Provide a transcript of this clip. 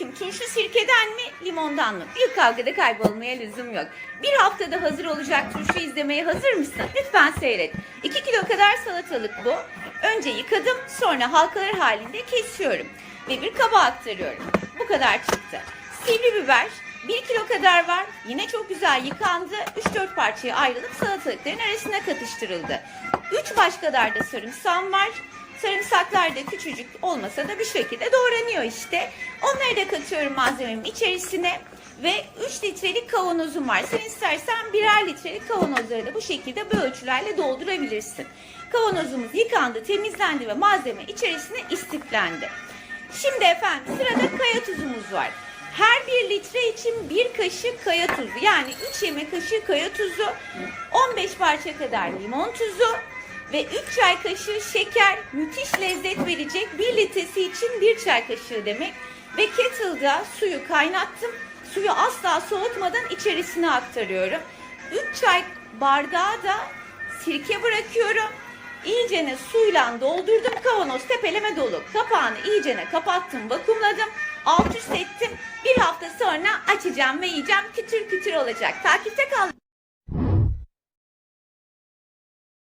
Selamünaleyküm. Turşu sirkeden mi, limondan mı? Bir kavgada kaybolmaya lüzum yok. Bir haftada hazır olacak turşu izlemeye hazır mısın? Lütfen seyret. 2 kilo kadar salatalık bu. Önce yıkadım, sonra halkalar halinde kesiyorum. Ve bir kaba aktarıyorum. Bu kadar çıktı. Sivri biber 1 kilo kadar var. Yine çok güzel yıkandı. 3-4 parçaya ayrılıp salatalıkların arasına katıştırıldı. 3 baş kadar da sarımsağım var. Sarımsaklar da küçücük olmasa da bir şekilde doğranıyor işte. Onları da katıyorum malzememin içerisine. Ve 3 litrelik kavanozum var. Sen istersen birer litrelik kavanozları da bu şekilde bu ölçülerle doldurabilirsin. Kavanozumuz yıkandı, temizlendi ve malzeme içerisine istiflendi. Şimdi efendim sırada kaya tuzumuz var. Her bir litre için bir kaşık kaya tuzu yani 3 yemek kaşığı kaya tuzu, 15 parça kadar limon tuzu ve 3 çay kaşığı şeker müthiş lezzet verecek 1 litresi için 1 çay kaşığı demek. Ve kettle'da suyu kaynattım. Suyu asla soğutmadan içerisine aktarıyorum. 3 çay bardağı da sirke bırakıyorum. İyicene suyla doldurdum. Kavanoz tepeleme dolu. Kapağını iyicene kapattım, vakumladım. Alt üst ettim. Bir hafta sonra açacağım ve yiyeceğim. Kütür kütür olacak. Takipte kal.